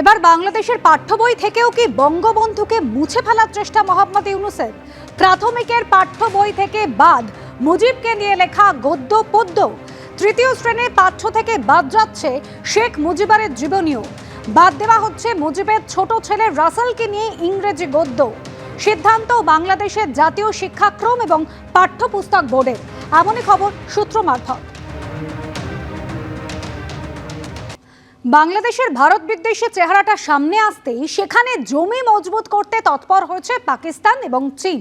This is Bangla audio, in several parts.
এবার বাংলাদেশের পাঠ্য বই থেকেও কি বঙ্গবন্ধুকে মুছে ফেলার চেষ্টা মোহাম্মদ ইউনুসের? প্রাথমিকের পাঠ্য বই থেকে বাদ মুজিবকে নিয়ে লেখা গদ্য পদ্য। তৃতীয় শ্রেণির পাঠ্য থেকে বাদ যাচ্ছে শেখ মুজিবের জীবনীও। বাদ দেওয়া হচ্ছে মুজিবের ছোট ছেলে রাসেলকে নিয়ে ইংরেজি গদ্য। সিদ্ধান্ত বাংলাদেশের জাতীয় শিক্ষাক্রম এবং পাঠ্যপুস্তক বোর্ডের। এমনই খবর সূত্র মারফত। বাংলাদেশের ভারত বিদ্বেষী চেহারাটা সামনে আসতেই সেখানে জমি মজবুত করতে তৎপর হয়েছে পাকিস্তান এবং চীন।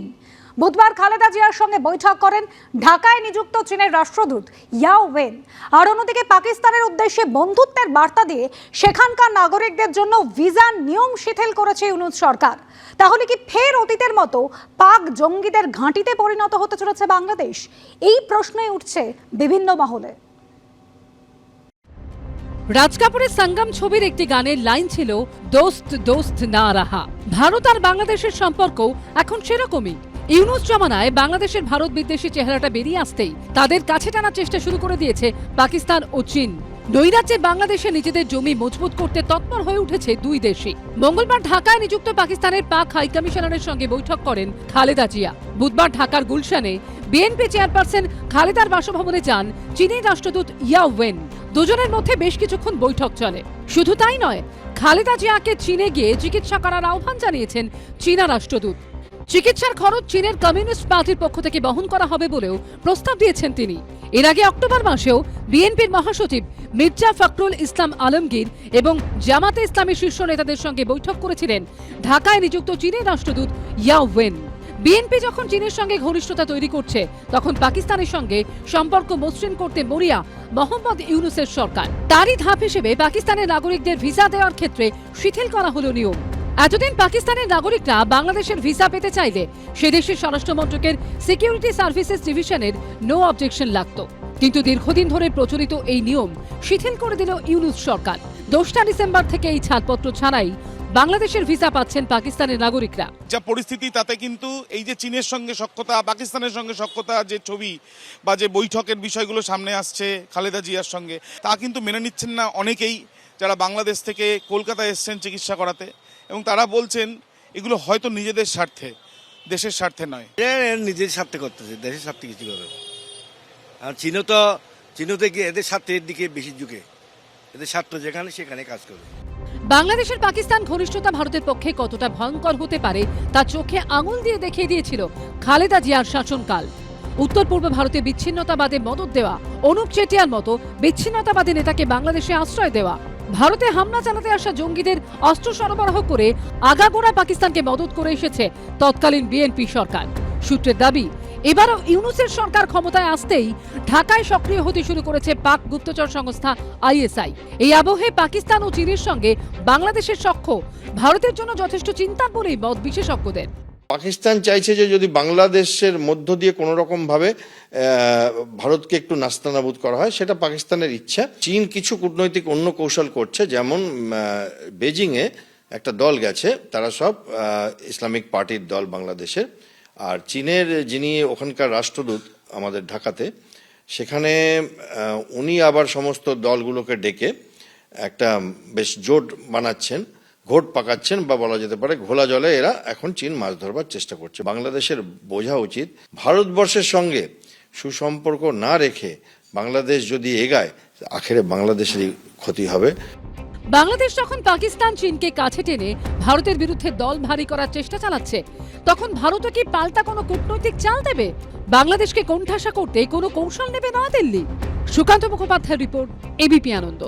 বুধবার খালেদা জিয়ার সঙ্গে বৈঠক করেন ঢাকায় নিযুক্ত চীনের রাষ্ট্রদূত ইয়াও ওয়েন। আর অন্যদিকে পাকিস্তানের উদ্দেশ্যে বন্ধুত্বের বার্তা দিয়ে সেখানকার নাগরিকদের জন্য ভিসার নিয়ম শিথিল করেছে ইউনুস সরকার। তাহলে কি ফের অতীতের মতো পাক জঙ্গিদের ঘাঁটিতে পরিণত হতে চলেছে বাংলাদেশ? এই প্রশ্নই উঠছে বিভিন্ন মহলে। রাজ কাপুরের সঙ্গম ছবির একটি গানের লাইন ছিল, দোস্ত দোস্ত, না রাহা। ভারত আর বাংলাদেশের সম্পর্ক এখন সেরকমই। ইউনুস জমানায় বাংলাদেশের ভারত বিদ্বেষী চেহারাটা বেরিয়ে আসতেই তাদের কাছে টানার চেষ্টা শুরু করে দিয়েছে পাকিস্তান ও চীন। নৈরাজ্যে বাংলাদেশে নিজেদের জমি মজবুত করতে তৎপর হয়ে উঠেছে দুই দেশই। মঙ্গলবার ঢাকায় নিযুক্ত পাকিস্তানের পাক হাইকমিশনারের সঙ্গে বৈঠক করেন খালেদা জিয়া। বুধবার ঢাকার গুলশানে বিএনপি চেয়ারপারসন খালেদার বাসভবনে যান চীনের রাষ্ট্রদূত ইয়া ওয়েন। দুজনের মধ্যে বেশ কিছুক্ষণ বৈঠক চলে। শুধু তাই নয়, খালেদা জিয়াকে চীনে গিয়ে চিকিৎসা করার আহ্বান জানিয়েছেন চীনা রাষ্ট্রদূত। চিকিৎসার খরচ চীনের কমিউনিস্ট পার্টির পক্ষ থেকে বহন করা হবে বলেও প্রস্তাব দিয়েছেন তিনি। এর আগে অক্টোবর মাসেও বিএনপির মহাসচিব মির্জা ফখরুল ইসলাম আলমগীর এবং জামাতে ইসলামী শীর্ষ নেতাদের সঙ্গে বৈঠক করেছিলেন ঢাকায় নিযুক্ত চীনের রাষ্ট্রদূত ইয়াও ওয়েন। বিএনপি যখন চীনের সঙ্গে ঘনিষ্ঠতা তৈরি করছে, তখন পাকিস্তানের সঙ্গে সম্পর্ক মসৃণ করতে মরিয়া মোহাম্মদ ইউনুসের সরকার। তারই ধাপ হিসেবে পাকিস্তানের নাগরিকদের ভিসা দেওয়ার ক্ষেত্রে শিথিল করা হলো নিয়ম। এতদিন পাকিস্তানের নাগরিকরা বাংলাদেশের ভিসা পেতে চাইলে সে দেশের স্বরাষ্ট্র মন্ত্রকের সিকিউরিটি সার্ভিসেস ডিভিশনের নো অবজেকশন লাগত। কিন্তু দীর্ঘদিন ধরে প্রচলিত এই নিয়ম শিথিল করে দিল ইউনুস সরকার। দোসরা ডিসেম্বর থেকে এই ছাড়পত্র ছাড়াই বাংলাদেশের ভিসা পাচ্ছেন পাকিস্তানের নাগরিকরা। যা পরিস্থিতি তাতে কিন্তু এই যে চীনের সঙ্গে সক্ষতা পাকিস্তানের সঙ্গে সক্ষতা যে ছবি বা যে বৈঠকের বিষয়গুলো সামনে আসছে খালেদা জিয়ার সঙ্গে তা কিন্তু মেনে নিচ্ছেন না অনেকেই যারা বাংলাদেশ থেকে কলকাতায় এসছেন চিকিৎসা করাতে। এবং তারা বলছেন এগুলো হয়তো নিজেদের স্বার্থে দেশের স্বার্থে নয়। এরা নিজের স্বার্থে করতেছে দেশের স্বার্থে কিছু করে আর চীনও তো চীনও থেকে এদের স্বার্থের দিকে বেশি ঝুঁকে। এদের স্বার্থ যেখানে সেখানে কাজ করে বাংলাদেশের পাকিস্তান ঘনিষ্ঠতা ভারতের পক্ষে কতটা ভয়ঙ্কর হতে পারে তা চোখে আঙুল দিয়ে দেখিয়ে দিয়েছিল খালেদা জিয়ার শাসনকাল। উত্তর পূর্ব ভারতে বিচ্ছিন্নতাবাদে মদত দেওয়া, অনুপ চেটিয়ার মতো বিচ্ছিন্নতাবাদী নেতাকে বাংলাদেশে আশ্রয় দেওয়া, ভারতে হামলা চালাতে আসা জঙ্গিদের অস্ত্র সরবরাহ করে আগাগোড়া পাকিস্তানকে মদত করে এসেছে তৎকালীন বিএনপি সরকার। সূত্রের দাবি এবারও ইউনুসের সরকার ক্ষমতায় আসতেই ঢাকায় সক্রিয় হতে শুরু করেছে পাক গুপ্তচর সংস্থা আইএসআই। এই আবহে পাকিস্তান ও চীনের সঙ্গে বাংলাদেশের সখ্য ভারতের জন্য যথেষ্ট চিন্তার বলেই মত বিশেষজ্ঞদের। পাকিস্তান চাইছে যে যদি বাংলাদেশের মধ্য দিয়ে কোনো রকম ভাবে আহ, ভারতকে একটু নাস্তানাবুদ করা হয় সেটা পাকিস্তানের ইচ্ছা। চীন কিছু কূটনৈতিক অন্য কৌশল করছে যেমন বেজিং এ একটা দল গেছে তারা সব ইসলামিক পার্টির দল বাংলাদেশের। আর চীনের যিনি ওখানকার রাষ্ট্রদূত আমাদের ঢাকাতে, সেখানে উনি আবার সমস্ত দলগুলোকে ডেকে একটা বেশ জোট বানাচ্ছেন, ঘোট পাকাচ্ছেন বা বলা যেতে পারে ঘোলা জলে এরা এখন চীন মাছ ধরবার চেষ্টা করছে। বাংলাদেশের বোঝা উচিত, ভারতবর্ষের সঙ্গে সুসম্পর্ক না রেখে বাংলাদেশ যদি এগায়, আখেরে বাংলাদেশেরই ক্ষতি হবে। বাংলাদেশ যখন পাকিস্তান চীনকে কাছে টেনে ভারতের বিরুদ্ধে দল ভারী করার চেষ্টা চালাচ্ছে, তখন ভারতও কি পাল্টা কোনো কূটনৈতিক চাল দেবে? বাংলাদেশকে কোণঠাসা করতে কোনো কৌশল নেবে নয়াদিল্লি সুকান্ত মুখোপাধ্যায়ের রিপোর্ট এবিপি আনন্দ।